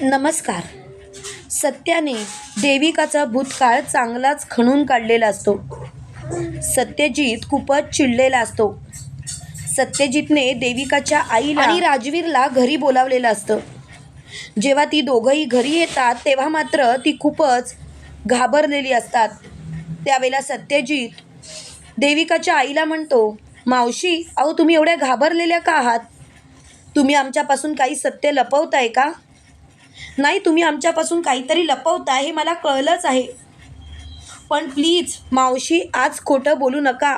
नमस्कार. सत्याने देविकाचा भूतकाळ चांगलाच खणून काढलेला असतो. सत्यजित खूपच चिडलेला असतो. सत्यजितने देविकाच्या आईला आणि राजवीरला घरी बोलावलेलं असतं. जेव्हा ती दोघंही घरी येतात तेव्हा मात्र ती खूपच घाबरलेली असतात. त्यावेळेला सत्यजित देविकाच्या आईला म्हणतो मावशी अहो तुम्ही एवढ्या घाबरलेल्या का आहात? तुम्ही आमच्यापासून काही सत्य लपवताय का? नाही तुम्ही आमच्यापासून काहीतरी लपवताय हे मला कळलंच आहे. पण प्लीज मावशी आज खोटं बोलू नका.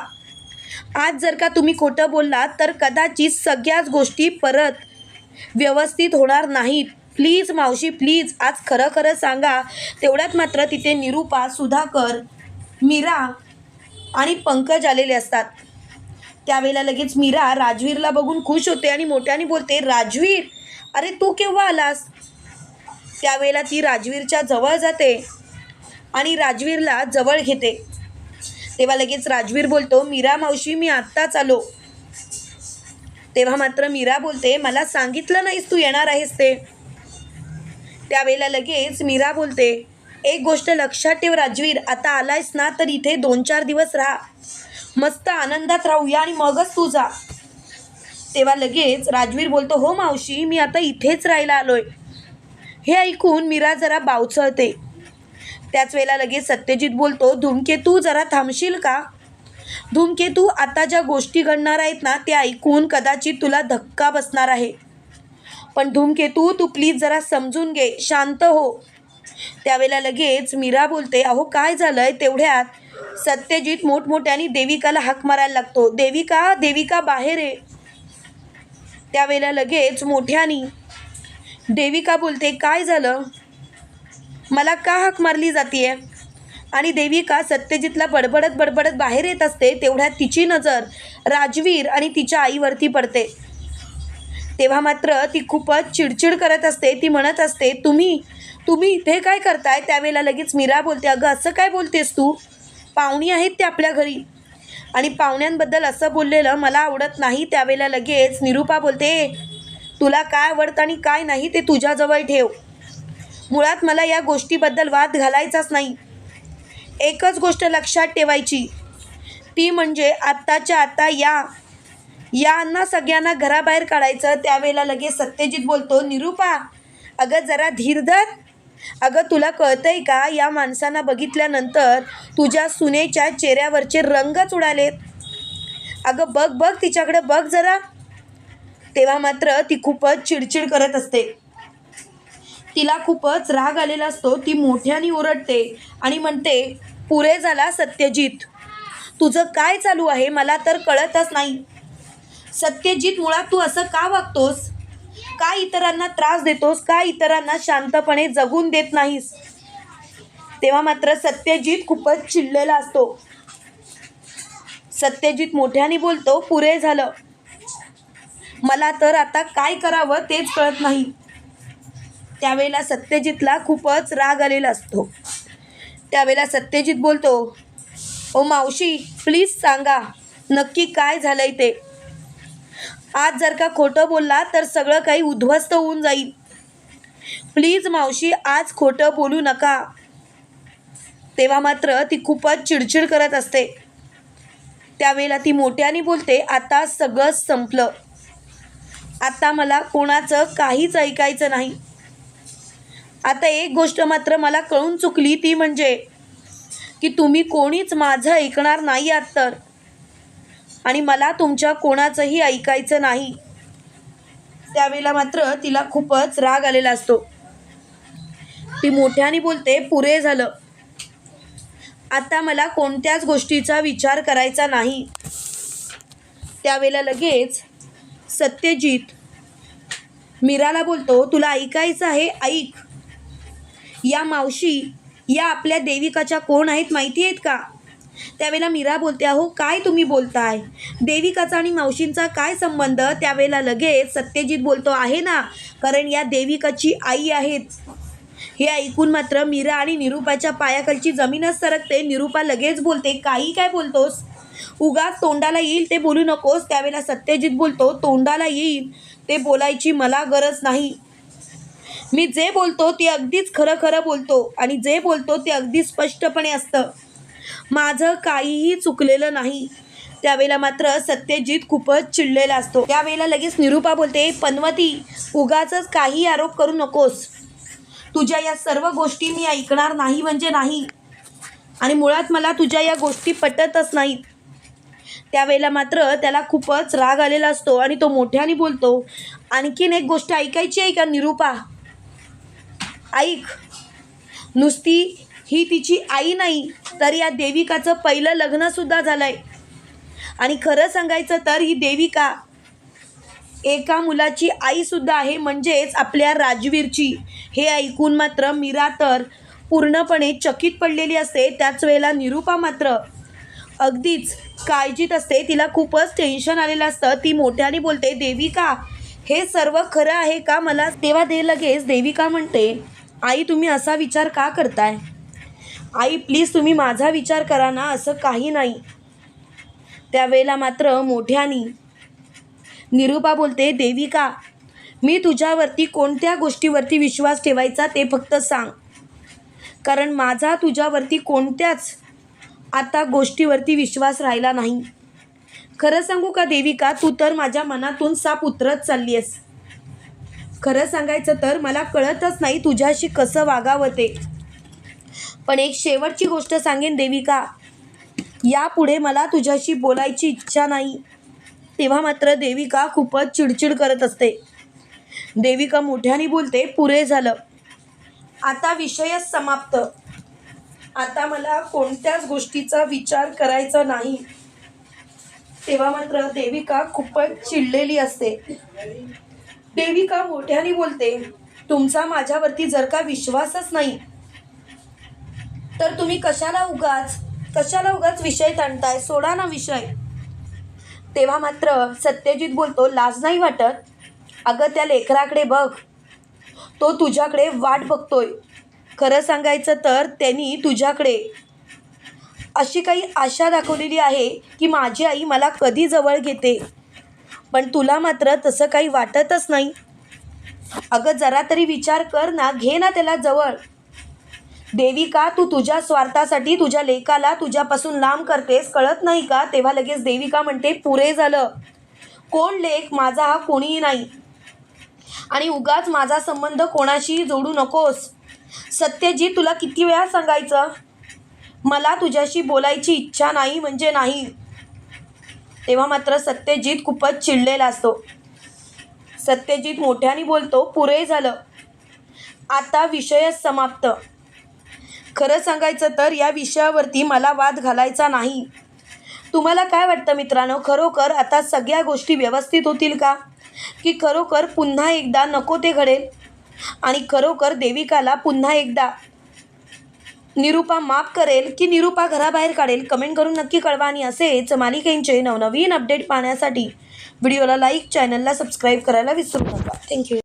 आज जर का तुम्ही खोटं बोललात तर कदाचित सगळ्याच गोष्टी परत व्यवस्थित होणार नाहीत. प्लीज मावशी प्लीज आज खरं खरं सांगा. तेवढ्यात मात्र तिथे निरूपा सुधाकर मीरा आणि पंकज आलेले असतात. त्यावेळेला लगेच मीरा राजवीरला बघून खुश होते आणि मोठ्याने बोलते राजवीर अरे तू केव्हा आलास? त्यावेळेला ती राजवीरच्या जवळ जाते आणि राजवीरला जवळ घेते. तेव्हा लगेच राजवीर बोलतो मीरा मावशी मी आत्ताच आलो. तेव्हा मात्र मीरा बोलते मला सांगितलं नाहीस तू येणार आहेस ते. त्यावेळेला लगेच मीरा बोलते एक गोष्ट लक्षात ठेव राजवीर आता आलायस ना तर इथे दोन चार दिवस राहा. मस्त आनंदात राहूया आणि मगच तू जा. तेव्हा लगेच राजवीर बोलतो हो मावशी मी आता इथेच राहायला आलोय. हे ऐकून मीरा जरा बावचळते. त्याच वेळेला लगेच सत्यजित बोलतो धूमकेतू जरा थांबशील का? धूमकेतू आता ज्या गोष्टी घडणार आहेत ना त्या ऐकून कदाचित तुला धक्का बसणार आहे. पण धूमकेतू तू प्लीज जरा समजून घे शांत हो. त्यावेळेला लगेच मीरा बोलते अहो काय झालंय तेवढ्यात? सत्यजित मोठमोठ्याने देविकाला हाक मारायला लागतो देविका देविका बाहेर आहे त्यावेळेला लगेच मोठ्यानी देविका बोलते काय झालं? मला का हाक मारली जाते आणि देविका सत्यजितला बडबडत बडबडत बाहेर येत असते तेवढ्यात तिची नजर राजवीर आणि तिच्या आईवरती पडते. तेव्हा मात्र ती खूपच चिडचिड करत असते ती म्हणत असते तुम्ही तुम्ही इथे काय करताय? त्यावेळेला लगेच मीरा बोलते अगं असं काय बोलतेस तू? पाहुणी आहेत ते आपल्या घरी. आणि पाहुण्यांबद्दल असं बोललेलं मला आवडत नाही त्यावेळेला लगेच निरूपा बोलते तुला काय आवडतं आणि काय नाही ते तुझ्याजवळ ठेव. मुळात मला या गोष्टीबद्दल वाद घालायचाच नाही. एकच गोष्ट लक्षात ठेवायची. ती म्हणजे आत्ताच्या आत्ता या. यांना सगळ्यांना घराबाहेर काढायचं त्यावेळेला लगेच सत्यजित बोलतो निरूपा अगं जरा धीर धर. अगं तुला कळतंय का या माणसांना बघितल्यानंतर तुझ्या सुनेच्या चेहऱ्यावरचे रंगच उडालेत. अगं बघ बघ तिच्याकडे बघ जरा. तेव्हा मात्र ती खूपच चिडचिड करत असते. तिला खूपच राग आलेला असतो ती मोठ्याने ओरडते आणि म्हणते पुरे झाला सत्यजित. तुझं काय चालू आहे मला तर कळतच नाही. सत्यजित मुळात तू असं का वागतोस? का इतरांना त्रास देतोस? का इतरांना शांतपणे जगून देत नाहीस? तेव्हा मात्र सत्यजित खूपच चिडलेला असतो. सत्यजित मोठ्याने बोलतो पुरे झालं. मला तर आता काय करावं तेच कळत नाही. त्यावेळेला सत्यजितला खूपच राग आलेला असतो. त्यावेळेला सत्यजित बोलतो ओ मावशी प्लीज सांगा नक्की काय झालंय ते? आज जर का खोटं बोलला तर सगळं काही उद्ध्वस्त होऊन जाईल. प्लीज मावशी आज खोटं बोलू नका. तेव्हा मात्र ती खूपच चिडचिड करत असते. त्यावेळेला ती मोठ्याने बोलते आता सगळं संपलं. आता मला कोणाचं काहीच ऐकायचं नाही. आता एक गोष्ट मात्र मला कळून चुकली ती म्हणजे की तुम्ही कोणीच माझं ऐकणार नाही आहात तर. आणि मला तुमच्या कोणाचंही ऐकायचं नाही. त्यावेळेला मात्र तिला खूपच राग आलेला असतो. ती मोठ्याने बोलते पुरे झालं. आता मला कोणत्याच गोष्टीचा विचार करायचा नाही. त्यावेळेला लगेच सत्यजित. मीराला बोलतो तुला ऐकायचं आहे? ऐक. या मावशी या आपल्या देविकाच्या कोण आहेत माहिती आहेत का? त्यावेळेला मीरा बोलते अहो काय तुम्ही बोलताय? देविकाचा आणि मावशींचा काय संबंध? त्यावेळेला लगेच सत्यजित बोलतो आहे ना कारण या देविकाची आई आहेत. हे ऐकून मात्र मीरा आणि निरूपाच्या पायाखालची जमीनच सरकते. निरूपा लगेच बोलते काही काय बोलतोस? उगाच तोंडाला येईल ते बोलू नकोस. त्यावेळेला सत्यजित बोलतो तोंडाला येईल ते बोलायची मला गरज नाही. मी जे बोलतो ते अगदीच खरं खरं बोलतो आणि जे बोलतो ते अगदी स्पष्टपणे असतं. माझं काहीही चुकलेलं नाही. त्यावेळेला मात्र सत्यजित खूपच चिडलेला असतो. त्यावेळेला लगेच निरूपा बोलते पनवती उगाच काही आरोप करू नकोस. तुझ्या या सर्व गोष्टी मी ऐकणार नाही म्हणजे नाही. आणि मुळात मला तुझ्या या गोष्टी पटतच नाहीत. त्यावेळेला मात्र त्याला खूपच राग आलेला असतो आणि तो मोठ्याने बोलतो. आणखीन एक गोष्ट ऐकायची आहे का निरूपा? ऐक. नुसती ही तिची आई नाही तर या देविकाचं पहिलं लग्नसुद्धा झालं आहे आणि खरं सांगायचं तर ही देविका एका मुलाची आईसुद्धा आहे म्हणजेच आपल्या राजवीरची. हे ऐकून मात्र मीरा तर पूर्णपणे चकित पडलेली असते. त्याच वेळेला निरूपा मात्र अगदीच काळजीत असते. तिला खूपच टेन्शन आलेलं असतं. ती मोठ्याने बोलते देविका हे सर्व खरं आहे का? मला तेव्हा ते लगेच. देविका म्हणते आई तुम्ही असा विचार का करताय? आई प्लीज तुम्ही माझा विचार करा ना असं काही नाही. त्यावेळेला मात्र मोठ्यानी निरूपा बोलते देविका मी तुझ्यावरती कोणत्या गोष्टीवरती विश्वास ठेवायचा ते फक्त सांग. कारण माझा तुझ्यावरती कोणत्याच आता गोष्टीवरती विश्वास राहिला नाही. खरं सांगू का देविका तू तर माझ्या मनातून साप उतरत चालली आहेस खरं सांगायचं तर मला कळतच नाही तुझ्याशी कसं वागावं ते. पण एक शेवटची गोष्ट सांगेन देविका. यापुढे मला तुझ्याशी बोलायची इच्छा नाही. तेव्हा मात्र देविका खूपच चिडचिड करत असते. देविका मोठ्याने बोलते पुरे झालं. आता विषयच समाप्त. आता मला कोणत्याच गोष्टीचा विचार करायचा नाही. तेव्हा मात्र देविका खूपच चिडलेली असते. देविका मोठ्याने बोलते तुमचा माझ्यावरती जर का विश्वासच नाही तर तुम्ही कशाला उगाच कशाला उगाच विषय ताणताय? सोडा ना विषय. तेव्हा मात्र सत्यजित बोलतो लाज नाही वाटत? अगं त्या लेकराकडे बघ. तो तुझ्याकडे वाट बघतोय. खरं सांगायचं तर त्यांनी तुझ्याकडे अशी काही आशा दाखवलेली आहे की माझी आई मला कधी जवळ घेते. पण तुला मात्र तसं काही वाटतच नाही. अगं जरा तरी विचार कर ना घे ना त्याला जवळ. देविका तू तुझ्या स्वार्थासाठी तुझ्या लेकाला तुझ्यापासून लांब करतेस कळत नाही का? तेव्हा लगेच देविका म्हणते पुरे झालं. कोण लेख माझा हा कोणीही नाही. आणि उगाच माझा संबंध कोणाशी जोडू नकोस. सत्यजी तुला किती वेळा सांगायचं? मला तुझ्याशी बोलायची इच्छा नाही म्हणजे नाही. तेव्हा मात्र सत्यजित खूपच चिडलेला असतो. सत्यजित मोठ्याने बोलतो पुरे झालं. आता विषयच समाप्त. खरं सांगायचं तर या विषयावरती मला वाद घालायचा नाही. तुम्हाला काय वाटतं मित्रांनो? खरोखर आता सगळ्या गोष्टी व्यवस्थित होतील का? की खरोखर पुन्हा एकदा नको ते घडेल? आणि खरोखर देविकाला पुन्हा एकदा निरूपा माफ करेल की निरूपा घराबाहेर काढेल कमेंट करून नक्की कळवा. आणि असेच मालिकेंचे नवनवीन अपडेट पाहण्यासाठी व्हिडिओला लाईक चॅनलला सबस्क्राईब करायला विसरू नका. थँक्यू